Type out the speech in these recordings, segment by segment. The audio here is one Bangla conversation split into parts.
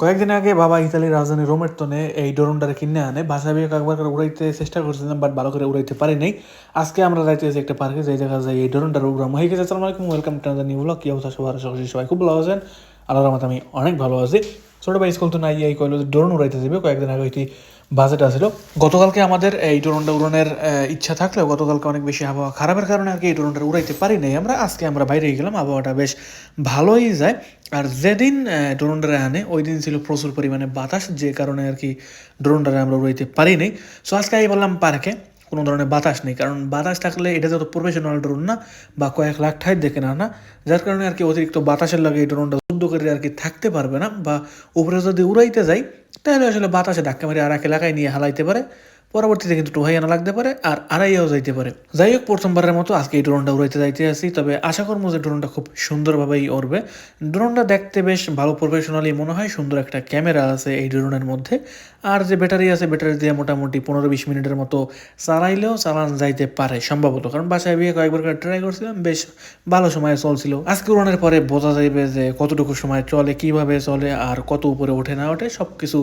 কয়েকদিন আগে বাবা ইতালির রাজধানী রোমের তনে এই ড্রোনটারে কিনে আনে। বিয়ে একবার করে উড়াইতে চেষ্টা করছিলাম বাট ভালো করে উড়াইতে পারি নাই। আজকে আমরা যাইতেছি একটা পার্কে যাই দেখা যায় এই ড্রোনটার উগ্রাম হয়ে গেছে, আসসালামু ওয়েলকাম টু নিউ ব্লগ কি অবস্থা সবার? সবাই খুব ভালো আছেন। আল্লাহ রহমত আমি অনেক ভালো আছি। ছোটো ভাই স্কুল তো নাই, এই কইলো যে ড্রোন উড়াইতে যাবে কয়েকদিন আগে হইতে বাজেট আসলো গতকালকে আমাদের এই ড্রোনটা উড়ানোর ইচ্ছা থাকলেও গতকালকে অনেক বেশি আবহাওয়া খারাপের কারণে আর কি এই ড্রোনটা উড়াইতে পারি নাই। আমরা আজকে আমরা বাইরে গেলাম, আবহাওয়াটা বেশ ভালোই যায়। আর যেদিন ড্রোনটারে আনে, ওই দিন ছিল প্রচুর পরিমাণে বাতাস, যে কারণে আর কি ড্রোনটারে আমরা উড়াইতে পারি নাই। সো আজকে আমি বললাম পার্কে কোনো ধরনের বাতাস নেই, কারণ বাতাস থাকলে এটা যত প্রফেশনাল ড্রোন না, বা কয়েক লাখ ঠাই দেখে না না? যার কারণে আর কি অতিরিক্ত বাতাসের লাগে এই ড্রোনটা শুদ্ধ করে আর কি থাকতে পারবে না বা উপরে যদি উড়াইতে যায় তাহলে আসলে বাতাসে ধাক্কা মারি আর এক এলাকায় নিয়ে হালাইতে পারে। পরবর্তীতে কিন্তু টোহাই আনা লাগতে পারে আর আড়াইয়াও যাইতে পারে। যাই হোক প্রথমবারের মতো আজকে এই ড্রোনটা উড়াইতে যাইতে আসি, তবে আশা করব যে ড্রোনটা খুব সুন্দরভাবেই উড়বে। ড্রোনটা দেখতে বেশ ভালো প্রফেশনালি মনে হয়, সুন্দর একটা ক্যামেরা আছে এই ড্রোনের মধ্যে। আর যে ব্যাটারি আছে, ব্যাটারি দিয়ে মোটামুটি পনেরো বিশ মিনিটের মতো চালাইলেও চালান যাইতে পারে সম্ভবত। কারণ বাসায় বিয়ে কয়েকবার করে ট্রাই করছিলাম, বেশ ভালো সময় চলছিল। আজকে উড়ানোর পরে বোঝা যাইবে যে কতটুকু সময় চলে, কীভাবে চলে আর কত উপরে ওঠে না ওঠে সব কিছু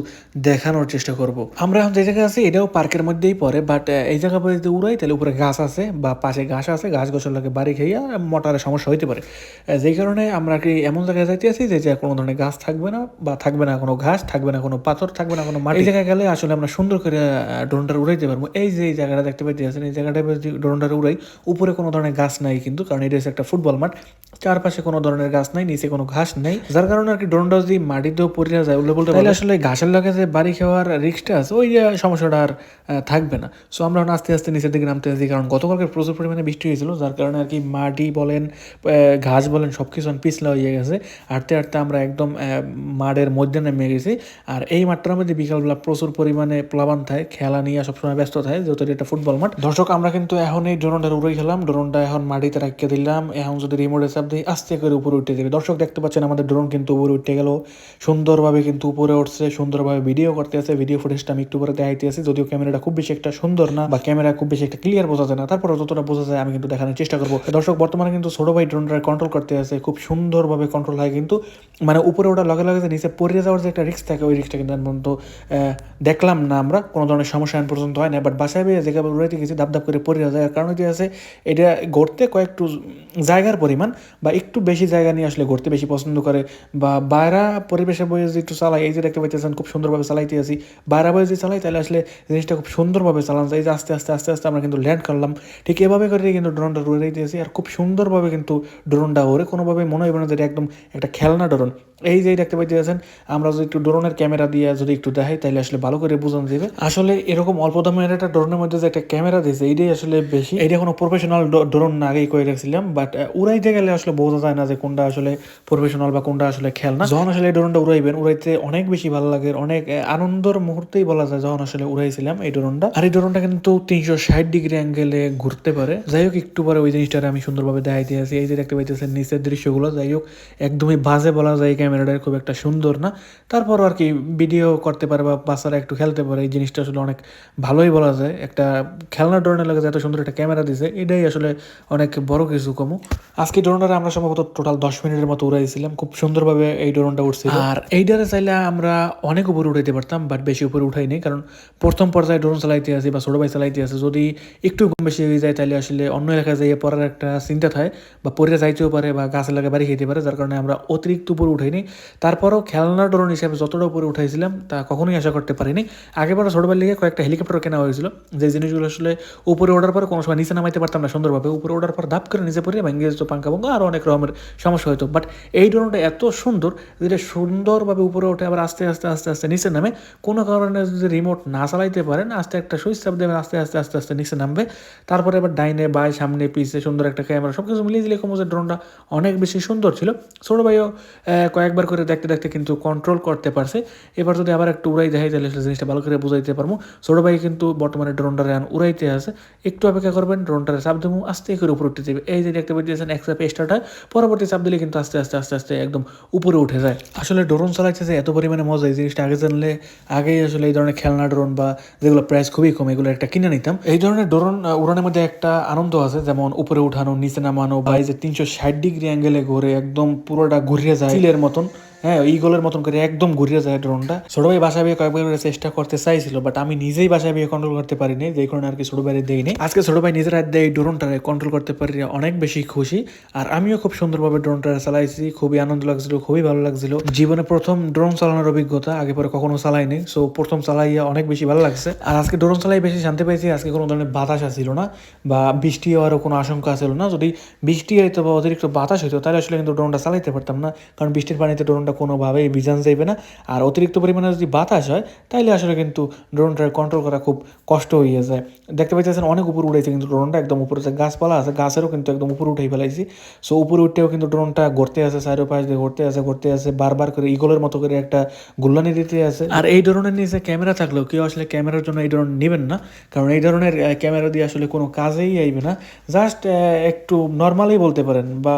দেখানোর চেষ্টা করব। আমরা এখন যে জায়গায় আছি, এটাও পার্কের মধ্যেই পড়ে বাট এই জায়গা পরে যদি উড়াই তাহলে উপরে গাছ আছে বা পাশে ঘাস আছে গাছ গোছর লাগে বাড়ি খেয়ে মোটরের সমস্যা হইতে পারে। যেই কারণে আমরা কি এমন জায়গায় যাইতে আছি যে যে কোনো ধরনের গাছ থাকবে না বা থাকবে না কোনো ঘাস থাকবে না কোনো পাথর থাকবে না কোনো মাটি। এই জায়গায় গেলে আসলে আমরা সুন্দর করে ড্রোনটা উড়াইতে পারব। এই যে এই জায়গাটা দেখতে পাইতে আছেন এই জায়গাটা যদি ড্রোনটা উড়াই উপরে কোনো ধরনের গাছ নাই কিন্তু কারণ এটা হচ্ছে একটা ফুটবল মাঠ চারপাশে কোনো ধরনের গাছ নাই নিচে কোনো ঘাস নেই। যার কারণে আর কি ড্রোনটা যদি মাটিতেও পড়ে যায় উল্লে বলতে আসলে ঘাসের লগে যে বাড়ি খাওয়ার রিস্কটা আছে ওই সমস্যাটা আর থাকবে না। সো আমরা আস্তে আস্তে নিচের দিকে নামতে আছি কারণ গতকালকে প্রচুর পরিমাণে বৃষ্টি হয়েছিল, যার কারণে আর কি মাটি বলেন ঘাস বলেন সব কিছু পিছলা হয়ে গেছে। হাঁটতে হাঁটতে আমরা একদম মাঠের মধ্যে নেমে গেছি। আর এই মাঠটার মধ্যে বিকালবেলা প্রচুর পরিমাণে প্লাবান থাকে, খেলা নিয়ে সবসময় ব্যস্ত থাকে, যেহেতু এটা ফুটবল মাঠ। দর্শক, আমরা কিন্তু এখন এই ড্রোনটা উড়ে খেলাম ড্রোনটা এখন মাটিতে রাখিয়ে দিলাম। এখন যদি রিমোটে চাপ দিই, আস্তে করে উপরে উঠে যাবে। দর্শক, দেখতে পাচ্ছেন আমাদের ড্রোন কিন্তু উপরে উঠে গেল। সুন্দরভাবে কিন্তু উপরে উঠছে, সুন্দরভাবে ভিডিও করতে আছে ভিডিও ফুটেজটা আমি একটু পরে দেখাইতে আছি যদিও ক্যামেরাটা খুব বেশি একটা সুন্দর না বা ক্যামেরা খুব বেশি একটা ক্লিয়ার বোঝা যায় না তারপরে যতটা বোঝা যায় আমি কিন্তু দেখানোর চেষ্টা করব। দর্শক, বর্তমানে কিন্তু ছোট ভাই ড্রোনটা কন্ট্রোল করতে আছে খুব সুন্দরভাবে কন্ট্রোল হয় কিন্তু মানে উপরে ওটা লগে লগে যে নিচে পড়ে যাওয়ার যে একটা রিস্ক থাকে, ওই রিস্কটা কিন্তু পর্যন্ত দেখলাম না আমরা, কোনো ধরনের সমস্যা এখন পর্যন্ত হয় না বাট বাসায় বেয়ে জায়গা উড়াইতে গেছি দাপ দাপ করে পড়ে যায়। কারণ হচ্ছে আছে এটা গড়তে কয়েকটু জায়গার পরিমাণ বা একটু বেশি জায়গা নিয়ে আসলে ঘুরতে বেশি পছন্দ করে বা বাইরা পরিবেশে বয়ে যে একটু চালাই, এই যে দেখতে পাইতেছেন, খুব সুন্দরভাবে চালাইতে আছি বাইরা বয়ে যে চালাই, তাহলে আসলে জিনিসটা খুব সুন্দরভাবে চালানো যায়। যে আস্তে আস্তে আস্তে আস্তে আমরা কিন্তু ল্যান্ড করলাম ঠিক এভাবে করে কিন্তু ড্রোনটা উড়ে দিয়েছি আর খুব সুন্দরভাবে কিন্তু ড্রোনটা ওরে কোনোভাবে মনে হবে না যে একদম একটা খেলনা ড্রোন এই যে দেখতে পাইতেছেন আমরা যদি একটু ড্রোনের ক্যামেরা দিয়ে যদি একটু দেখাই, তাহলে আসলে ভালো করে বোঝানো যাবে। আসলে এরকম অল্প দামের একটা ড্রোনের মধ্যে যে একটা ক্যামেরা দিয়েছে, এইটাই আসলে বেশি। এটা কোনো প্রফেশনাল ড্রোন না আগেই করে রাখছিলাম বাট উড়াইতে গেলে আসলে বোঝা যায় না যে কোনটা আসলে প্রফেশনাল বা কোনটা আসলে খেলনা। যখন আসলে ড্রোনটা উড়াইবেন, উড়াইতে অনেক বেশি ভালো লাগে। অনেক আনন্দর মুহূর্তেই বলা যায় যখন আসলে উড়াইছিলাম এই ড্রোনটা আর এই ড্রোনটা কিন্তু তিনশো ষাট ডিগ্রি অ্যাঙ্গেলে ঘুরতে পারে। যাই হোক একটু পরে ওই জিনিসটারে আমি সুন্দরভাবে দেখাইতে আছি এই যে দেখতে পাইতেছেন নিচের দৃশ্যগুলো। যাই হোক একদমই বাজে বলা যায় ক্যামেরাটা খুব একটা সুন্দর না। তারপর আর কি ভিডিও করতে পারে বা বাচ্চারা একটু খেলতে পারে। এই জিনিসটা আসলে অনেক ভালোই বলা যায়। একটা খেলনা ড্রোনের লাগে এত সুন্দর একটা ক্যামেরা দিছে এটাই আসলে অনেক বড় কিছু কমু। আজকে ড্রোনটা আমরা সম্ভবত টোটাল দশ মিনিটের মতো উড়াইছিলাম। খুব সুন্দরভাবে এই ড্রোনটা উঠছিল আর এইটারে চাইলে আমরা অনেক উপরে উঠাইতে পারতাম বাট বেশি উপরে উঠাই নাই কারণ প্রথম পর্যায়ে ড্রোন চালাইতে আছে বা ছোটো ভাই চালাইতে আছে, যদি একটু কম বেশি হয়ে যায়, তাহলে আসলে অন্য এলাকায় যাইয়ে পড়ার একটা চিন্তা থাকে বা পরে যাইতেও পারে বা গাছ লাগে বাড়ি খেতে পারে, যার কারণে আমরা অতিরিক্ত উপরে উঠাইনি। তারপরও খেলনা ড্রোন হিসাবে যতটা উপরে উঠাইছিলাম, তা কখনোই আশা করতে পারিনি। আগে আগেবার ছোটবেলা লিগে কয়েকটা হেলিকপ্টার কেনা হয়েছিল, যে জিনিসগুলো আসলে উপরে ওঠার পর কোনো সময় নিচে নামাইতে পারতাম না সুন্দরভাবে। উপরে ওঠার পর ধাপ করে নিচে পড়ে ভেঙে যেত পাঙ্কা ভঙ্গ আরও অনেক রকমের সমস্যা হতো বাট এই ড্রোনটা এত সুন্দর যেটা সুন্দরভাবে উপরে ওঠে, আবার আস্তে আস্তে আস্তে আস্তে নিচে নামে, কোনো কারণে যদি রিমোট না চালাইতে পারেন আস্তে একটা সুইচ চাপ দেবেন, আস্তে আস্তে আস্তে আস্তে নিচে নামবে। তারপরে আবার ডাইনে বাই সামনে, পিছে, সুন্দর একটা ক্যামেরা সব কিছু মিলিয়ে দিলে কমো যে ড্রোনটা অনেক বেশি সুন্দর ছিল। ছোটো ভাইও কয়েকবার করে দেখতে দেখতে কিন্তু কন্ট্রোল করতে পারছে। এবার যদি আবার একটু উড়াই দেখাই, তাহলে জিনিসটা ভালো করে বুঝাইতে পারব। ছোটো ভাই কিন্তু বর্তমানে ড্রোনটা রান উড়াইতে আছে। একটু অপেক্ষা করবেন, ড্রোনটারে চাপ দেবো আস্তে করে উপরে উঠতে যাবে এই যে দেখতে পাচ্ছেন এক চাপে স্টার্ট হয় পরবর্তী চাপ দিলে কিন্তু আস্তে আস্তে আস্তে আস্তে একদম উপরে উঠে যায়। আসলে ড্রোন চালাইতে যে এত পরিমাণে মজা, এই জিনিসটা আগে জানলে, আগেই আসলে এই ধরনের খেলনা ড্রোন বা যেগুলো প্রাইস খুবই কম, এগুলো একটা কিনে নিতাম। এই ধরনের ড্রোন উড়ানের মধ্যে একটা আনন্দ আছে, যেমন উপরে উঠানো, নিচে নামানো, বা এই যে তিনশো ষাট ডিগ্রি অ্যাঙ্গেলে ঘুরে একদম পুরোটা ঘুরিয়ে যায়। মতন। হ্যাঁ ইগলের মতন করে একদম ঘুরিয়ে যায় ড্রোনটা। ছোট ভাই বাসা বিয়ে কয়েকবার চেষ্টা করতে চাইছিল বাট আমি নিজেই বাসা বিয়ে কন্ট্রোল করতে পারিনি, যে কারণে আর কি ছোট ভাইয়ের দেইনি। আজকে ছোট ভাই নিজের হাত দিয়ে এই ড্রোনটারে কন্ট্রোল করতে পারি, অনেক বেশি খুশি। আর আমিও খুব সুন্দরভাবে ড্রোনটা চালাইছি, খুবই আনন্দ লাগছিল, খুবই ভালো লাগছিল। জীবনে প্রথম ড্রোন চালানোর অভিজ্ঞতা আগে পরে কখনো চালাইনি সো প্রথম চালাইয়া অনেক বেশি ভালো লাগছে। আর আজকে ড্রোন চালাই বেশি শান্তি পাইছি, আজকে কোনো ধরনের বাতাস আসছিল না, বা বৃষ্টি হওয়ারও কোনো আশঙ্কা ছিল না। যদি বৃষ্টি হইতো বা অতিরিক্ত বাতাস হইতো, তাহলে আসলে কিন্তু ড্রোনটা চালাইতে পারতাম না, কারণ বৃষ্টির পানিতে ড্রোনটা কোনোভাবেই ভিজান যাইবে না। আর অতিরিক্ত পরিমাণে যদি বাতাস হয় তাহলে আসলে কিন্তু ড্রোনটা কন্ট্রোল করা খুব কষ্ট হয়ে যায়। দেখতে পাইতেছেন অনেক উপর উঠেছে কিন্তু ড্রোনটা একদম উপরে গাছপালা আছে, গাছেরও কিন্তু একদম উপরে উঠেই ফেলাইছি। সো উপরে উঠতেও কিন্তু ড্রোনটা ঘুরতে আছে পাশ দিয়ে ঘুরতে আছে ঘুরতে আছে, বারবার করে ইগলের মতো করে একটা গুল্লানি দিতে আছে। আর এই ধরনের নিচে ক্যামেরা থাকলেও কেউ আসলে ক্যামেরার জন্য এই ধরনের নেবেন না। কারণ এই ধরনের ক্যামেরা দিয়ে আসলে কোনো কাজেই আইবে না। জাস্ট একটু নর্মালি বলতে পারেন বা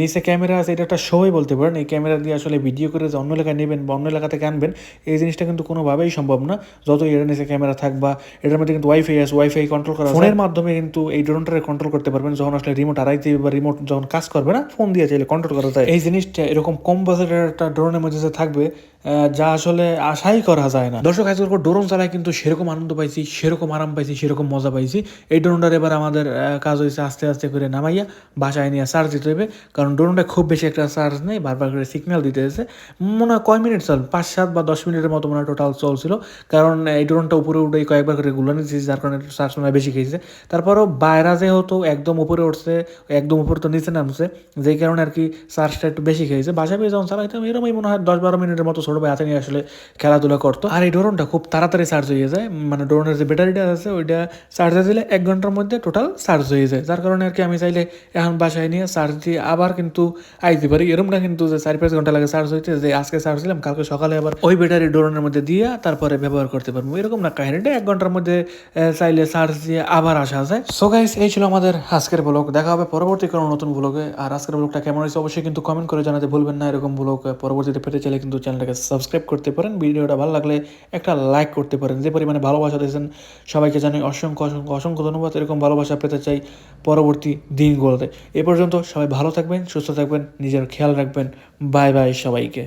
নিচে ক্যামেরা আছে, এটা একটা শোই বলতে পারেন। এই ক্যামেরা দিয়ে আসলে ভিডিও করে যে অন্য এলাকায় নেবেন বা অন্য এলাকা থেকে আনবেন এই জিনিসটা কিন্তু কোনোভাবেই সম্ভব না। যত এর নিচে ক্যামেরা থাক বা এটার মধ্যে কিন্তু ওয়াইফাই আছে ওয়াইফাই কন্ট্রোল করা ফোনের মাধ্যমে কিন্তু এই ড্রোনটারে কন্ট্রোল করতে পারবেন যখন আসলে রিমোট হারাইতে বা রিমোট যখন কাজ করবে না ফোন দিয়ে চাইলে কন্ট্রোল করা যায়। এই জিনিসটা এরকম কম বাজেটের একটা ড্রোনের মধ্যে যে থাকবে যা আসলে আশাই করা যায় না। দর্শক আজকের ড্রোন চালায় কিন্তু সেরকম আনন্দ পাইছি সেরকম আরাম পাইছি সেরকম মজা পাইছি। এই ড্রোনটার এবার আমাদের কাজ হয়েছে আস্তে আস্তে করে নামাইয়া বাসায় নিয়ে চার্জ দিতে হবে কারণ ড্রোনটা খুব বেশি একটা চার্জ নেই বারবার করে সিগন্যাল দিতে হয়েছে মনে হয় কয় মিনিট চল? পাঁচ, সাত বা দশ মিনিটের মতো মনে হয় টোটাল চলছিল। কারণ এই ড্রোনটা উপরে উঠে কয়েকবার করে গুলানি দিয়েছে যার কারণে চার্জ মনে হয় বেশি খেয়েছে। তারপরও বাইরা যে হতো একদম উপরে উঠছে, একদম উপরে তো নিচে নামছে, যেই কারণে আর কি চার্জটা একটু বেশি খেয়েছে। বাসা পেয়ে যখন চালাইতাম এরকমই মনে হয় দশ বারো মিনিটের মতো ছোটো ভাই হাতে নিয়ে আসলে খেলাধুলা করতো। আর এই ড্রোনটা খুব তাড়াতাড়ি চার্জ হয়ে যায়। মানে ড্রোনের যে ব্যাটারিটা আছে, ওইটা চার্জে দিলে এক ঘণ্টার মধ্যে টোটাল চার্জ হয়ে যায়। যার কারণে আর কি আমি চাইলে এখন বাসায় নিয়ে চার্জ দিয়ে আবার কিন্তু আইতে পারি। এরকম না কিন্তু যে চার পাঁচ ঘণ্টা লাগে চার্জ হইতে যে আজকে চার্জ দিলাম, কালকে সকালে আবার ওই ব্যাটারি ড্রোনের মধ্যে দিয়ে তারপরে ব্যবহার করতে পারব। এরকম না কাহিনীটা, এক ঘণ্টার মধ্যে চাইলে চার্জ দিয়ে আবার আসা যায়। সো গাইস এই ছিল আমাদের আজকের ব্লগ দেখা হবে পরবর্তী কোনো নতুন ব্লগে আর আজকের ব্লগটা কেমন হয়েছে অবশ্যই কিন্তু কমেন্ট করে জানাতে ভুলবেন না। এরকম ব্লগ পরবর্তীতে পেতে চাইলে কিন্তু চ্যানেলটাকে সাবস্ক্রাইব করতে পারেন। ভিডিওটা ভালো লাগলে একটা লাইক করতে পারেন। যে পরিমাণে ভালোবাসা দিয়েছেন, সবাইকে জানাই অসংখ্য অসংখ্য অসংখ্য ধন্যবাদ। এরকম ভালোবাসা পেতে চাই পরবর্তী দিনগুলোতে। এ পর্যন্ত সবাই ভালো থাকবেন, সুস্থ থাকবেন, নিজের খেয়াল রাখবেন। বাই বাই সবাইকে।